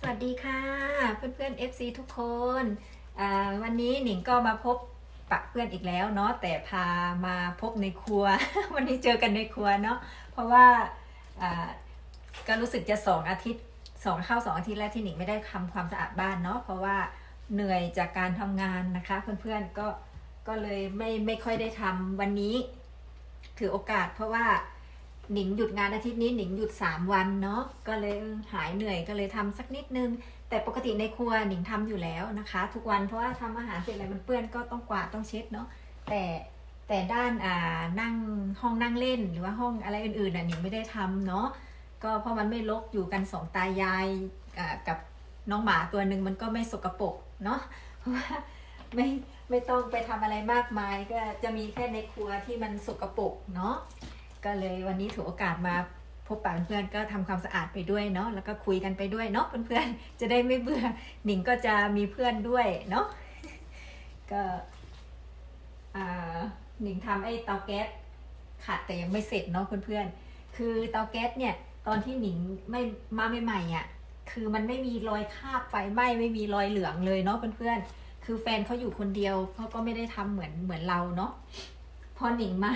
สวัสดีค่ะ เพื่อนๆ FC ทุกคนวันนี้หนิงก็มาพบปะเพื่อนอีกแล้วเนาะแต่พามาพบในครัว วันนี้เจอกันในครัวเนาะเพราะว่าก็รู้สึกจะสองอาทิตย์สองเข้าสองอาทิตย์แล้วที่หนิงไม่ได้ทำความสะอาดบ้านเนาะเพราะว่าเหนื่อยจากการทำงานนะคะ เพื่อนๆก็ก็เลยไม่ไม่ค่อยได้ทำวันนี้ ถือโอกาสเพราะว่า หนิงหยุดงานอาทิตย์นี้หนิงหยุด 3 วันเนาะก็เลยหายเหนื่อยก็เลยทำสักนิดนึง แต่ปกติในครัวหนิงทำอยู่แล้วนะคะ ทุกวันเพราะว่าทำอาหารเสร็จอะไรมันเปื้อนก็ต้องกวาดต้องเช็ดเนาะแต่แต่ด้านอ่านั่งห้องนั่งเล่นหรือว่าห้องอะไรอื่นๆน่ะหนิงไม่ได้ทำเนาะก็เพราะมันไม่รกอยู่กันสองตายายอ่ากับน้องหมาตัวหนึ่งมันก็ไม่สกปรกเนาะเพราะว่าไม่ไม่ต้องไปทำอะไรมากมายก็จะมีแค่ในครัวที่มันสกปรกเนาะ ก็เลยวันนี้ถือโอกาสมาพบปะเพื่อนก็ทำความสะอาดไปด้วยเนาะแล้วก็คุยกันไปด้วยเนาะเพื่อนๆจะได้ไม่เบื่อหนิงก็จะมีเพื่อนด้วยเนาะก็อ่าหนิงทำไอ้เตาแก๊สขาดแต่ยังไม่เสร็จเนาะเพื่อนๆคือเตาแก๊สเนี่ยตอนที่หนิงไม่มาใหม่ๆอะคือมันไม่มีรอยคาบไฟไหม้ไม่มีรอยเหลืองเลยเนาะเพื่อนๆคือแฟนเขาอยู่คนเดียวเขาก็ไม่ได้ทำเหมือนเหมือนเราเนาะพอหนิงมา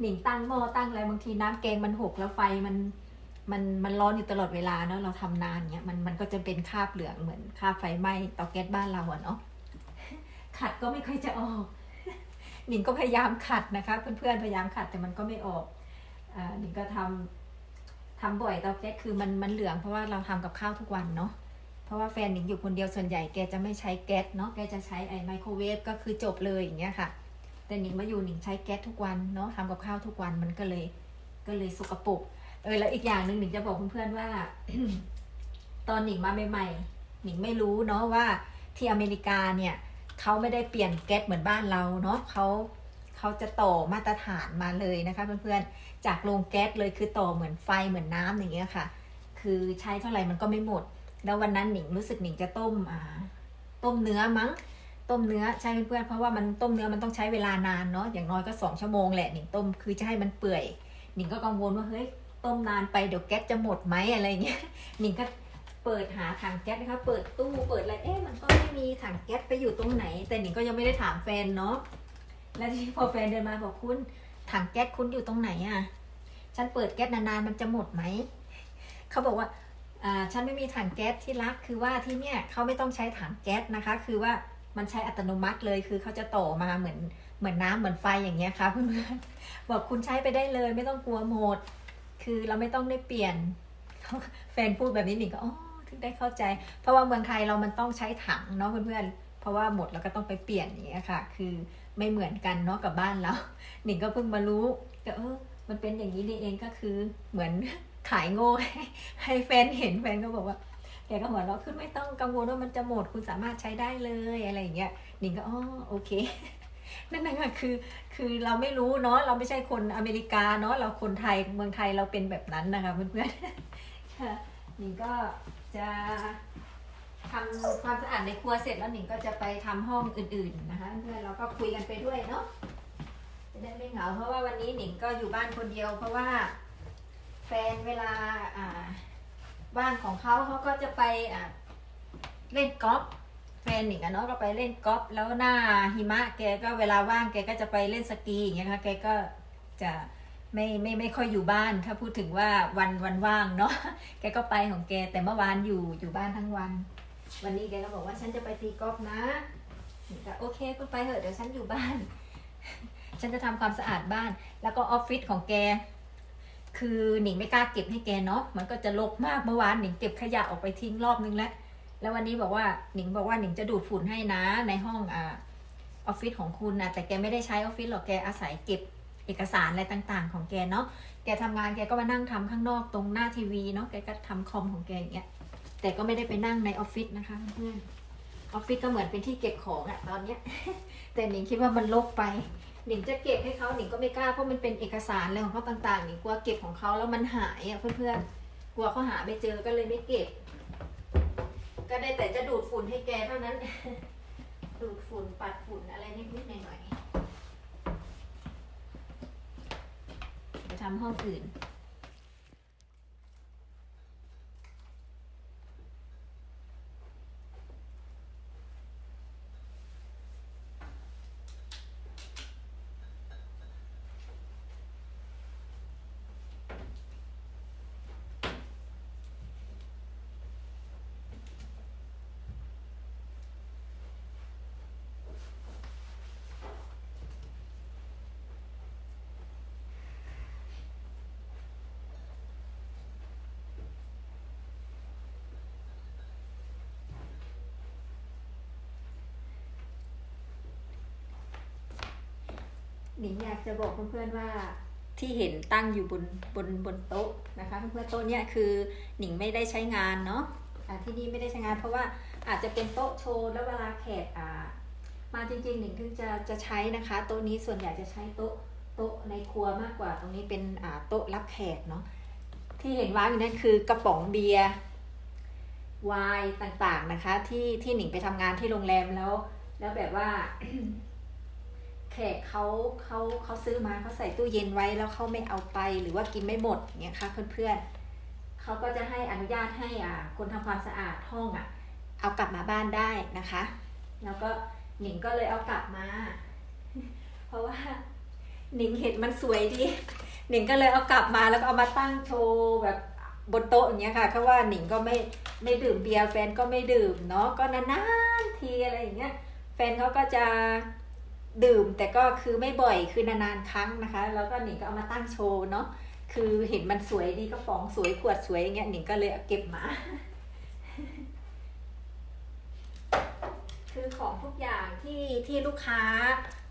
หนิงตั้งหม้อตั้งอะไรบางทีน้ำแกงมันหกแล้วไฟมันมันมันร้อนอยู่ตลอดเวลาเนาะเราทำนานเงี้ยมันมันก็จะเป็นคราบเหลืองเหมือนคราบไฟไหม้เตาแก๊สบ้านเราอะเนาะขัดก็ไม่ค่อยจะออก หนิงก็พยายามขัดนะคะ เพื่อนๆพยายามขัดแต่มันก็ไม่ออกอ่าหนิงก็ทำทำบ่อยเตาแก๊สคือมันมันเหลืองเพราะว่าเราทำกับข้าวทุกวันเนาะเพราะว่าแฟนหนิงอยู่คนเดียวส่วนใหญ่แกจะไม่ใช้แก๊สเนาะแกจะใช้ไอ้ไมโครเวฟก็คือจบเลยอย่างเงี้ยค่ะ แต่หนิงมาอยู่หนิงใช้แก๊สทุกวันเนาะทำกับข้าวทุกวันมันก็เลย ก็เลยสกปรกเออแล้วอีกอย่างหนึ่งหนิงจะบอกเพื่อนๆว่า ตอนหนิงมาใหม่ๆหนิงไม่รู้เนาะว่าที่อเมริกาเนี่ยเขาไม่ได้เปลี่ยนแก๊สเหมือนบ้านเราเนาะเขาเขาจะต่อมาตรฐานมาเลยนะคะเพื่อนๆจากโรงแก๊สเลยคือต่อเหมือนไฟเหมือนน้ำอย่างเงี้ยค่ะ คือใช้เท่าไหร่มันก็ไม่หมด แล้ววันนั้นหนิงรู้สึกหนิงจะต้มอ่าต้มเนื้อมั้ง ต้มเนื้อใช่เพื่อนๆเพราะว่ามันต้มเนื้อมันต้องใช้เวลานานเนาะอย่างน้อยก็สองชั่วโมงแหละหนิงต้มคือจะให้มันเปื่อยหนิงก็กังวลว่าเฮ้ยต้มนานไปเดี๋ยวแก๊สจะหมดไหมอะไรเงี้ยหนิงก็เปิดหาถังแก๊สนะคะ เปิดตู้เปิดอะไรเอ๊ะมันก็ไม่มีถังแก๊สไปอยู่ตรงไหน แต่หนิงก็ยังไม่ได้ถามแฟนเนาะแล้วทีพอแฟนเดินมาบอกคุณถังแก๊สคุณอยู่ตรงไหนอะ่ะฉันเปิดแก๊สนานๆมันจะหมดไหมเขาบอกว่าอ่าฉันไม่มีถังแก๊สที่รักคือว่าที่เนี่ยเขาไม่ต้องใช้ถังแก๊สนะคะ คือว่า มันใช้อัตโนมัติเลยคือเขาจะต่อมาเหมือนเหมือนน้ำเหมือนไฟอย่างเงี้ยค่ะเพื่อนๆบอกคุณใช้ไปได้เลย ไม่ต้องกลัวหมด คือเราไม่ต้องได้เปลี่ยนแฟนพูดแบบนี้หนิงก็อ๋อถึงได้เข้าใจ เพราะว่าเมืองไทยเรามันต้องใช้ถังเนาะเพื่อนๆเพราะว่าหมดแล้วก็ต้องไปเปลี่ยนอย่างเงี้ยค่ะ คือไม่เหมือนกันเนาะกับบ้านเราหนิงก็เพิ่งมารู้ก็เออมันเป็นอย่างนี้นี่เองก็คือเหมือนขายโง่ให้แฟนเห็นแฟนก็บอกว่า แกก็หัวเราะขึ้นไม่ต้องกังวลว่ามันจะหมดคุณสามารถใช้ได้เลยอะไรอย่างเงี้ยหนิงก็อ๋อโอเคนั่นนะค่ะคือคือเราไม่รู้เนาะเราไม่ใช่คนอเมริกาเนาะเราคนไทยเมืองไทยเราเป็นแบบนั้นนะคะเพื่อนๆค่ะหนิงก็จะทำความสะอาดในครัวเสร็จแล้วหนิงก็จะไปทำห้องอื่น ๆนะคะ เพื่อนเราก็คุยกันไปด้วยเนาะจะได้ไม่เหงาเพราะว่าวันนี้หนิงก็อยู่บ้านคนเดียว เพราะว่าแฟนเวลาอ่า บ้านของเขาเขาก็จะไปอ่าเล่นกอล์ฟแฟนหนิงอะเนาะก็ไปเล่นกอล์ฟแล้วหน้าหิมะแกก็เวลาว่างแกก็จะไปเล่นสกีอย่างเงี้ยค่ะแกก็จะไม่ไม่ไม่ค่อยอยู่บ้านถ้าพูดถึงว่าวันวันว่างเนาะแกก็ไปของแกแต่เมื่อวานอยู่อยู่บ้านทั้งวัน วันนี้แกก็บอกว่าฉันจะไปตีกอล์ฟนะก็โอเคคุณไปเถอะเดี๋ยวฉันอยู่บ้าน ฉันจะทำความสะอาดบ้าน แล้วก็ออฟฟิศของแก คือหนิงไม่กล้าเก็บให้แกเนาะมันก็จะรกมากเมื่อวานหนิงเก็บขยะออกไปทิ้งรอบนึงแล้ว แล้ววันนี้บอกว่าหนิงบอกว่าหนิงจะดูดฝุ่นให้นะในห้องอ่าออฟฟิศของคุณนะแต่แกไม่ได้ใช้ออฟฟิศหรอกแกอาศัยเก็บเอกสารอะไรต่างๆ ของแกเนาะ แกทำงานแกก็มานั่งทำข้างนอกตรงหน้าทีวีเนาะ แกก็ทำคอมของแกอย่างเงี้ย แต่ก็ไม่ได้ไปนั่งในออฟฟิศนะคะเพื่อนออฟฟิศก็เหมือนเป็นที่เก็บของอะตอนเนี้ย แต่หนิงคิดว่ามันรกไป หนิงจะเก็บให้เขาหนิงก็ไม่กล้าเพราะมันเป็นเอกสารอะไรของเขาต่างๆหนิงกลัวเก็บของเขาแล้วมันหายอะเพื่อนๆกลัวเขาหาไม่เจอก็เลยไม่เก็บ ก็ได้แต่จะดูดฝุ่นให้แกเท่านั้น ดูดฝุ่นปัดฝุ่นอะไรนิดๆหน่อยๆไปทำห้องอื่น หนิงอยากจะบอกเพื่อนๆว่าที่เห็นตั้งอยู่บนบนบนโต๊ะนะคะ เพื่อนๆโต๊ะเนี่ยคือหนิงไม่ได้ใช้งานเนาะที่นี่ไม่ได้ใช้งาน เพราะว่าอาจจะเป็นโต๊ะโชว์แล้วเวลาแขกอ่ามาจริงๆหนิงถึงจะจะใช้นะคะโต๊ะนี้ส่วนใหญ่จะใช้โต๊ะโต๊ะในครัวมากกว่า ตรงนี้เป็นอ่าโต๊ะรับแขกเนาะที่เห็นวางอยู่นั่นคือกระป๋องเบียร์ไวน์ต่างๆนะคะ ที่ที่หนิงไปทำงานที่โรงแรมแล้ว แล้วแบบว่า แขกเขาเขาเขาซื้อมาเขาใส่ตู้เย็นไว้แล้วเขาไม่เอาไปหรือว่ากินไม่หมดเนี่ยค่ะเพื่อนๆเขาก็จะให้อนุญาตให้อ่าคนทำความสะอาดห้องอะ เอากลับมาบ้านได้นะคะ แล้วก็หนิงก็เลยเอากลับมา เพราะว่าหนิงเห็นมันสวยดีหนิงก็เลยเอากลับมาแล้วก็เอามาตั้งโชว์แบบบนโต๊ะอย่างเงี้ยค่ะเพราะว่าหนิงก็ไม่ไม่ดื่มเบียร์แฟนก็ไม่ดื่มเนาะก็นานๆทีอะไรอย่างเงี้ยแฟนเขาก็จะ ดื่มแต่ก็คือไม่บ่อยคือนานๆครั้งนะคะ แล้วก็หนิงก็เอามาตั้งโชว์เนาะคือเห็นมันสวยดีกระป๋องสวยขวดสวยอย่างเงี้ยหนิงก็เลยเก็บมา คือของทุกอย่างที่ที่ลูกค้า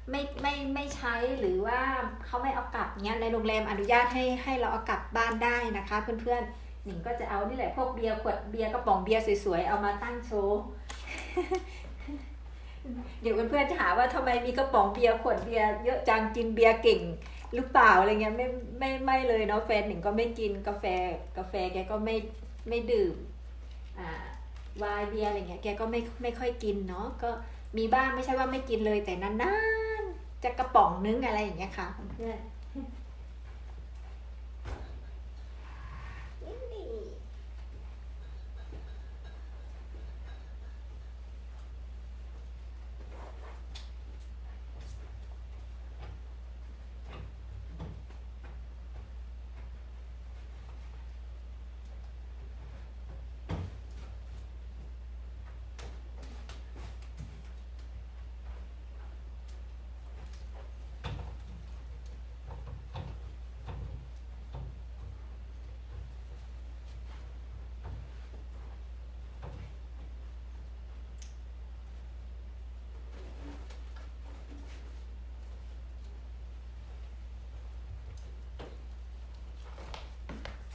ไม่ไม่ไม่ใช้หรือว่าเขาไม่เอากลับเนี้ยในโรงแรมอนุญาตให้ให้เราเอากลับบ้านได้นะคะ เพื่อนๆหนิงก็จะเอานี่แหละพวกเบียร์ขวดเบียร์กระป๋องเบียร์สวยๆเอามาตั้งโชว์ เดี๋ยวเพื่อนๆจะหาว่าทำไมมีกระป๋องเบียร์ขวดเบียร์เยอะจังกินเบียร์เก่งหรือเปล่าอะไรเงี้ยไม่ไม่ไม่เลยเนาะแฟนหนิงก็ไม่กินกาแฟกาแฟแกก็ไม่ไม่ดื่มอ่าวายเบียร์อะไรเงี้ยแกก็ไม่ไม่ค่อยกินเนาะก็มีบ้างไม่ใช่ว่าไม่กินเลยแต่นานๆจะกระป๋องนึงอะไรอย่างเงี้ยค่ะเพื่อน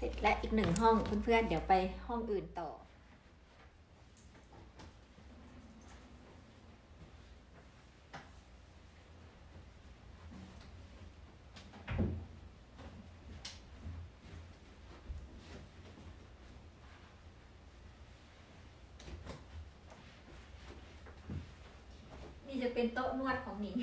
ร็จและอีกหนึ่งห้องเพื่อนๆเดี๋ยวไปห้องอื่นต่อ นี่จะเป็นโต๊ะนวดของหนิง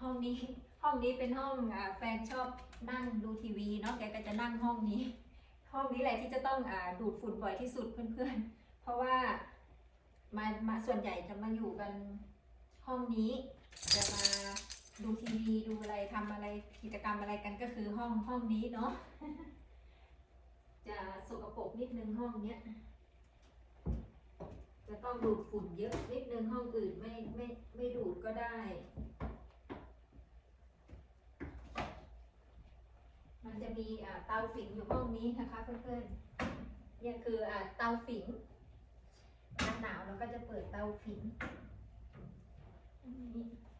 ห้ องนี้ ห้องนี้เป็นห้องแฟนชอบนั่งดูทีวีเนาะแกก็จะนั่งห้องนี้ ห้องนี้แหละที่จะต้องอดูดฝุ่นบ่อยที่สุดเพื่อนๆ เพราะว่ามามาส่วนใหญ่จะมาอยู่กันห้องนี้จะมาดูทีวีดูอะไรทำอะไรกิจกรรมอะไรกันก็คือห้องห้องนี้เนาะจะสกปรกนิดนึงห้องเนี้ยจะต้องดูดฝุ่นเยอะนิดนึงห้องอื่นไม่ไม่ไม่ดูดก็ได้ มันจะมีเตาฝิ่งอยู่ห้องนี้นะคะเพื่อนๆเนี่ยคือเตาฝิ่งหน้าหนาวเราก็จะเปิดเตาฝิ่งอัน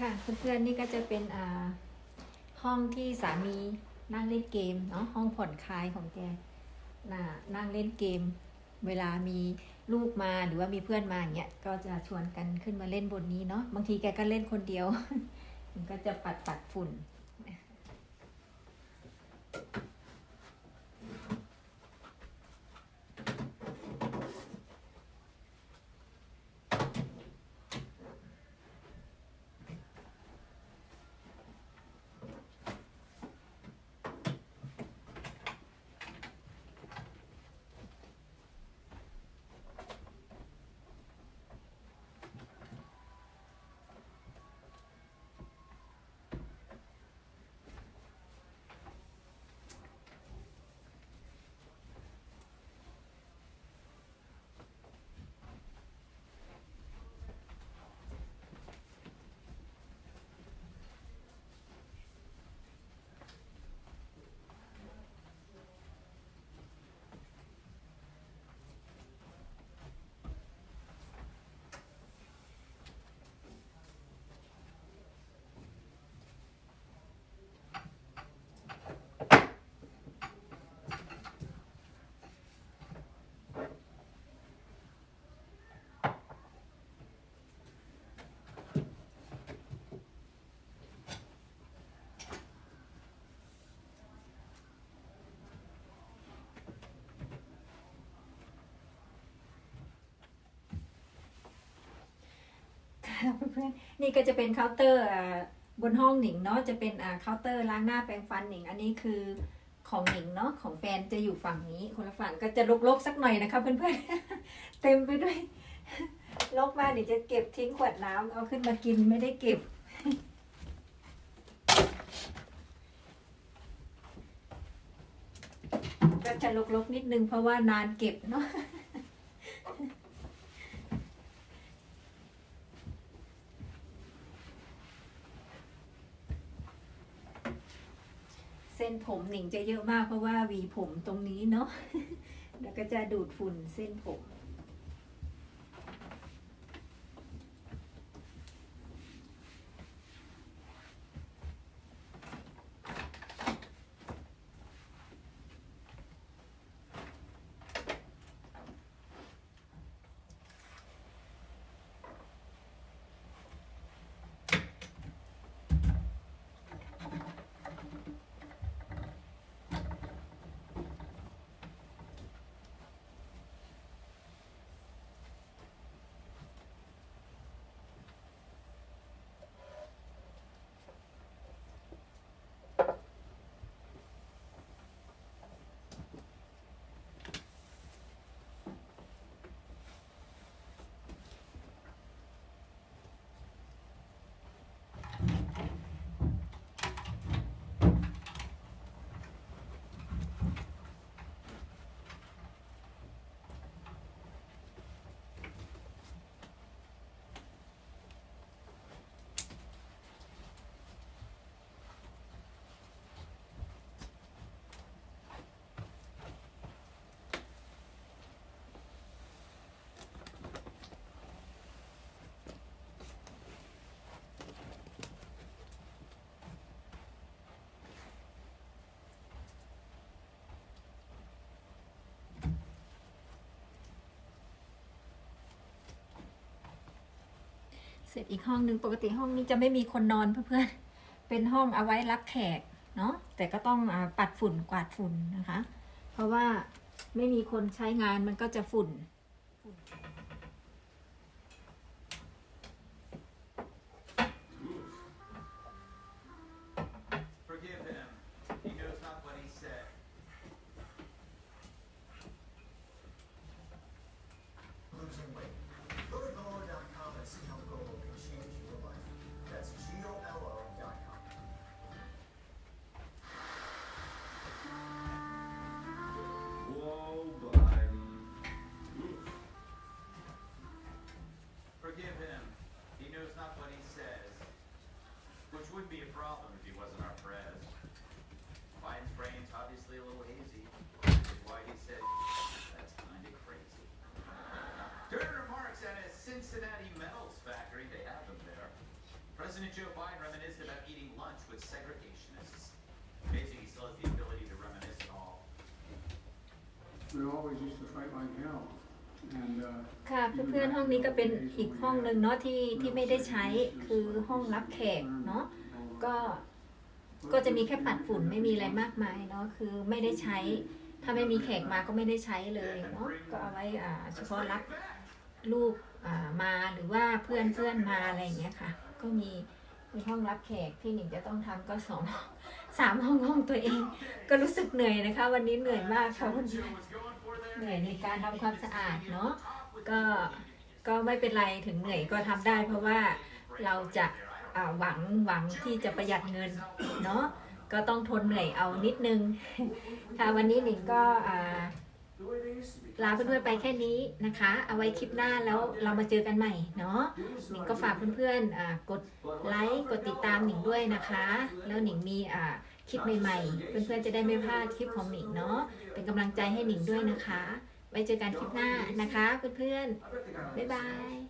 ค่ะเพื่อนๆนี่ก็จะเป็นอ่าห้องที่สามีนั่งเล่นเกมเนาะห้องผ่อนคลายของแกน่ะนั่งเล่นเกม เวลามีลูกมาหรือว่ามีเพื่อนมาอย่างเงี้ยก็จะชวนกันขึ้นมาเล่นบนนี้เนาะบางทีแกก็เล่นคนเดียว มันก็จะปัดปัดฝุ่น ค่ะ เพื่อนๆนี่ก็จะเป็นเคาน์เตอร์บนห้องหนิงเนาะจะเป็นเคาน์เตอร์ล้างหน้าแปรงฟันหนิง อันนี้คือของหนิงเนาะของแฟนจะอยู่ฝั่งนี้คนละฝั่งก็จะรกๆสักหน่อยนะคะเพื่อนๆเต็มไปด้วยรกมากเดี๋ยวจะเก็บทิ้งขวดน้ำเอาขึ้นมากินไม่ได้เก็บก็จะรกๆนิดนึงเพราะว่านานเก็บเนาะ เส้นผมหนิงจะเยอะมากเพราะว่าหวีผมตรงนี้เนาะแล้วก็จะดูดฝุ่นเส้นผม เสร็จอีกห้องหนึ่งปกติห้องนี้จะไม่มีคนนอนเพื่อนๆ เป็นห้องเอาไว้รับแขกเนาะแต่ก็ต้องอปัดฝุ่นกวาดฝุ่นนะคะ เพราะว่าไม่มีคนใช้งานมันก็จะฝุ่น problem if he wasn't our prez. Biden's brain's obviously a little hazy. Which is why he said, that's kinda crazy. Turner Marks and his Cincinnati metals factory, they have them there. President Joe Biden reminisced about eating lunch with segregationists. Amazing he still has the ability to reminisce at all. We always used to fight like hell, and, uh, ค่ะเพื่อนๆห้องนี้ก็เป็นอีกห้องหนึ่งเนาะที่ที่ไม่ได้ใช้คือห้องรับแขกเนาะ ก็ก็จะมีแค่ปัดฝุ่นไม่มีอะไรมากมายเนาะคือไม่ได้ใช้ ถ้าไม่มีแขกมาก็ไม่ได้ใช้เลยเนาะก็เอาไว้อ่าเฉพาะรับลูกอ่ามาหรือว่าเพื่อนเพื่อนมาอะไรอย่างเงี้ยค่ะ ก็มีมีห้องรับแขกที่หนิงจะต้องทำก็สองสามห้องห้องตัวเอง ก็รู้สึกเหนื่อยนะคะ วันนี้เหนื่อยมากค่ะวันนี้เหนื่อยในการทำความสะอาดเนาะก็ก็ไม่เป็นไรถึงเหนื่อยก็ทำได้ เพราะว่าเราจะ หวังหวังที่จะประหยัดเงินเนาะก็ต้องทนเหนื่อยเอานิดนึง ค่ะวันนี้หนิงก็ลาเพื่อนๆไปแค่นี้นะคะ เอาไว้คลิปหน้าแล้วเรามาเจอกันใหม่เนาะหนิงก็ฝากเพื่อนๆกดไลค์กดติดตามหนิงด้วยนะคะ แล้วหนิงมีคลิปใหม่ๆ เพื่อนๆจะได้ไม่พลาดคลิปของหนิงเนาะเป็นกำลังใจให้หนิงด้วยนะคะ ไว้เจอกันคลิปหน้านะคะเพื่อนๆบ๊ายบาย